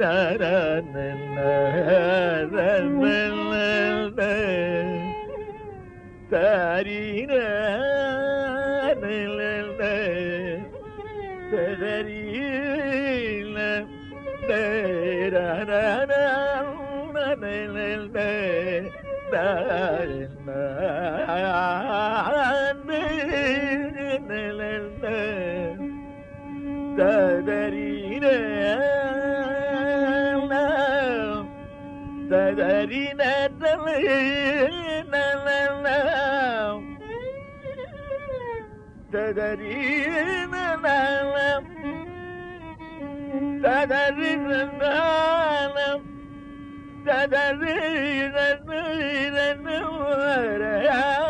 دارا من هذا البلد تارينا البلد تدرينا دارنا البلد دارنا da da da da da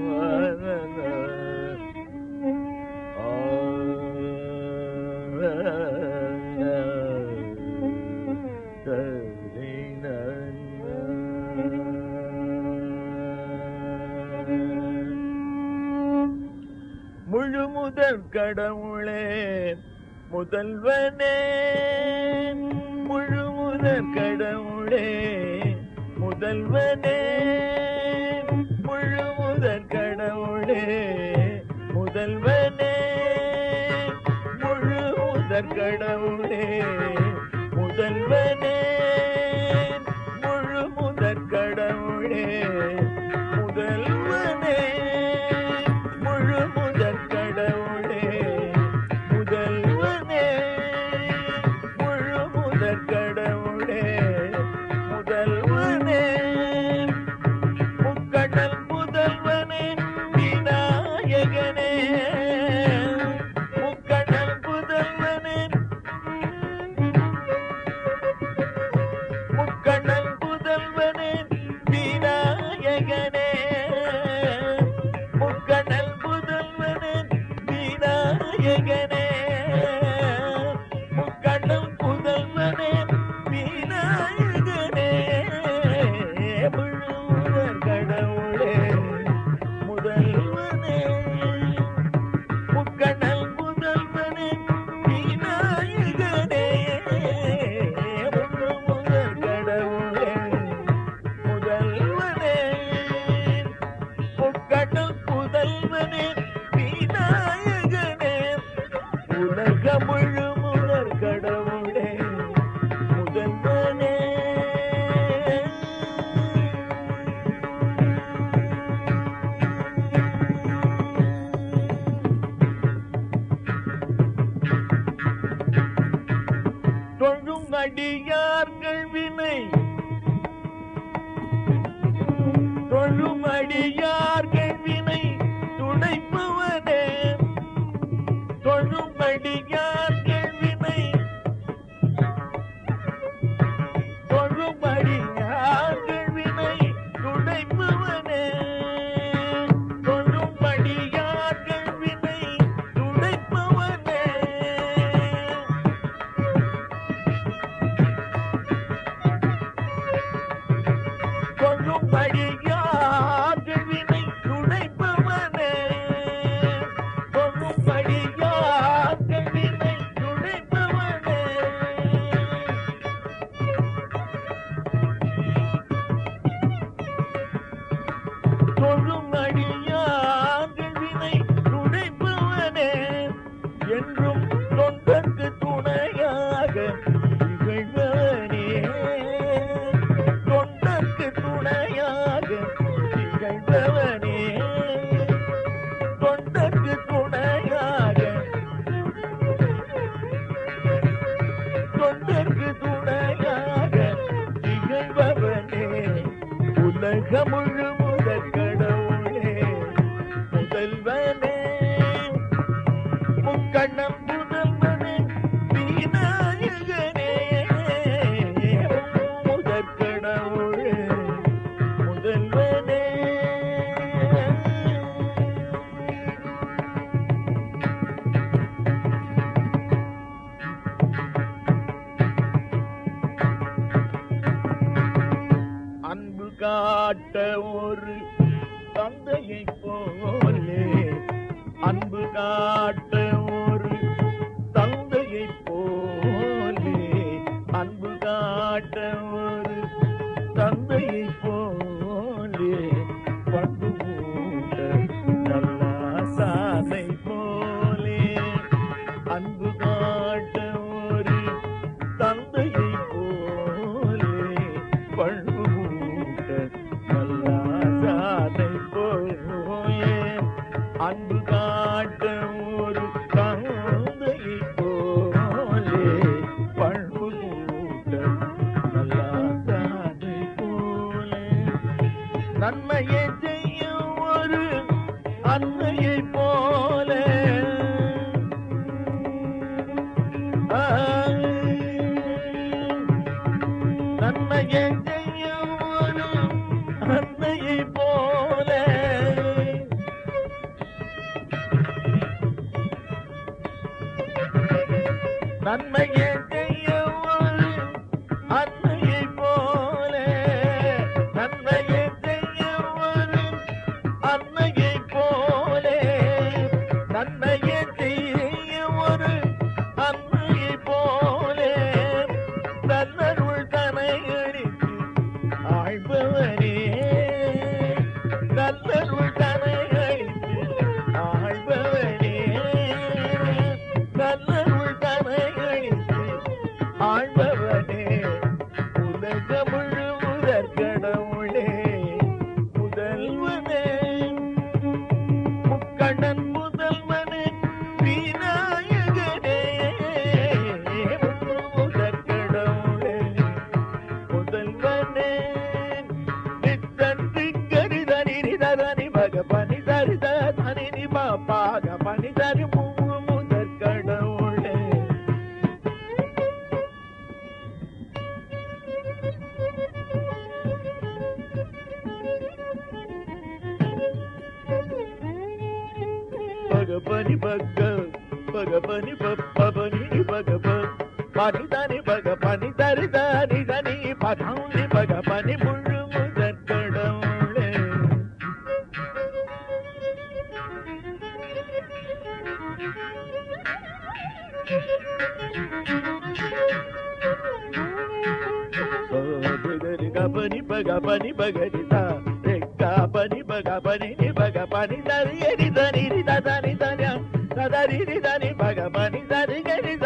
கடவுளே முதல்வனே. முழு முதற் கடவுளே முதல்வனே. முழு முதற் கடவுளே முதல்வனே. முழு முதற் கடவுளே. yeah. தொழும் அடியார்கள் வினை நுழைப்பவனே என்றும் தொண்டற்கு துணையாக திகழ்பவனே. தொண்டற்கு துணையாக திகழ்பவனே. தொண்டற்கு துணையாக தொண்டற்கு துணையாக திகழ்பவனே. உலகமுழு పగపని బగ్గ పగపని పని బగప పని దాని బగ పని దరి దాని దని పదంని బగ పని ముళ్ళు ముదక్కడం పని బగ పని బగరిదా పని బగ పని బగ పని దరి దని దని దని దని దని దని దని బగ పని దరి గని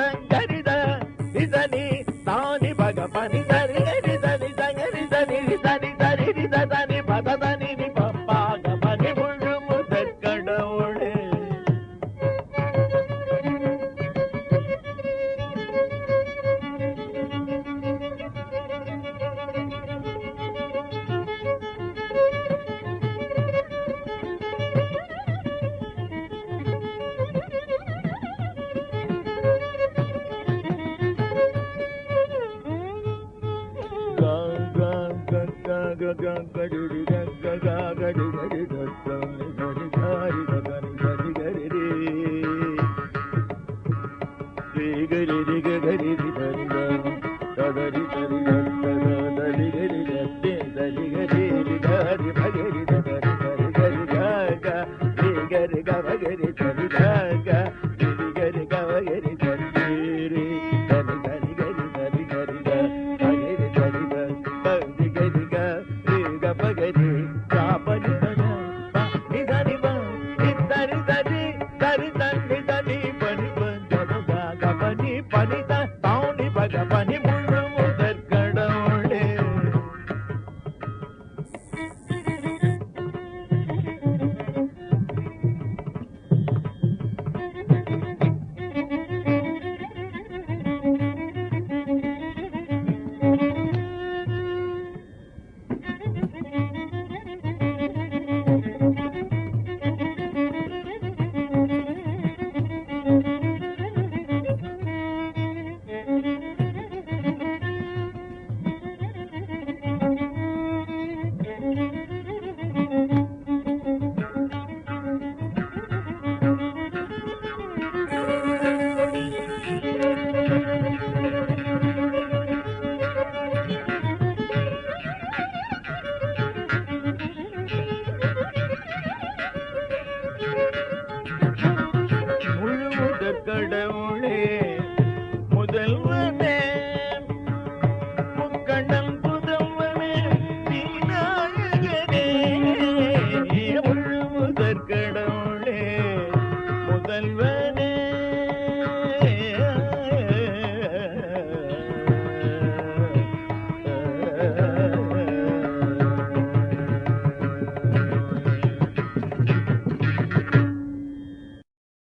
గరి గరి